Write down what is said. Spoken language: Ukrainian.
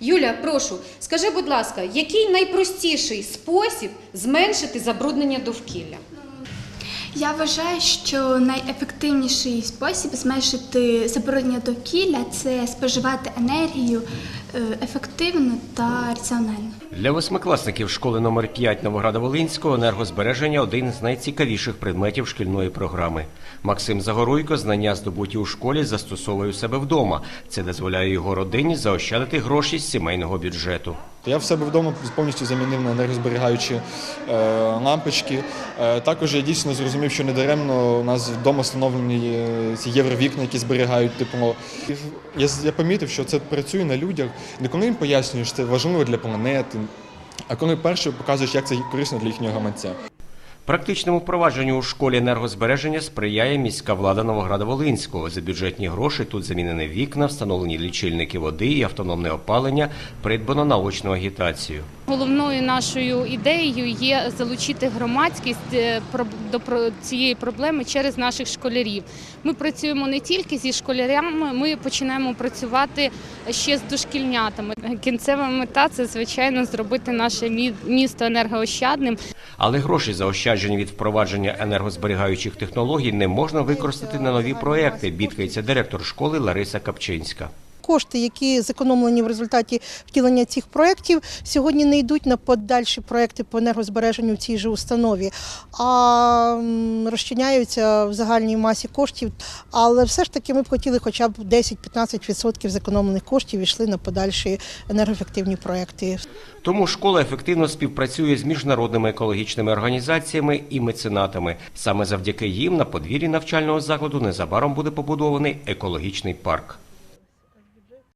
Юля, прошу, скажи, будь ласка, який найпростіший спосіб зменшити забруднення довкілля? Я вважаю, що найефективніший спосіб зменшити забруднення довкілля це споживати енергію е, ефективно та раціонально. Для восьмикласників школи номер 5 Новограда Волинського енергозбереження один з найцікавіших предметів шкільної програми. Максим Загоруйко знання здобуті у школі застосовує у себе вдома. Це дозволяє його родині заощадити гроші з сімейного бюджету. Я в себе вдома повністю замінив на енергозберігаючі е, лампочки. Е, також я дійсно зрозумів, що недаремно у нас вдома встановлені е, ці євровікна, які зберігають тепло. Я, я помітив, що це працює на людях. Не коли їм пояснюєш, це важливо для планети, а коли перше показуєш, як це корисно для їхнього гаманця. Практичному впровадженню у школі енергозбереження сприяє міська влада Новограда Волинського. За бюджетні гроші тут замінені вікна, встановлені лічильники води і автономне опалення, придбано наочну агітацію. Головною нашою ідеєю є залучити громадськість е, до цієї проблеми через наших школярів. Ми працюємо не тільки зі школярями, ми починаємо працювати ще з дошкільнятами. Кінцева мета це звичайно зробити наше місто енергоощадним. Але гроші, заощаджені від впровадження енергозберігаючих технологій, не можна використати на нові проекти, бідкається директор школи Лариса Капчинська. Кошти, які зекономлені в результаті втілення цих проєктів, сьогодні не йдуть на подальші проекти по енергозбереженню в цій же установі, а розчиняються в загальній масі коштів. Але все ж таки ми б хотіли хоча б 10-15% зекономлених коштів йшли на подальші енергоефективні проекти. Тому школа ефективно співпрацює з міжнародними екологічними організаціями і меценатами. Саме завдяки їм на подвір'ї навчального закладу незабаром буде побудований екологічний парк.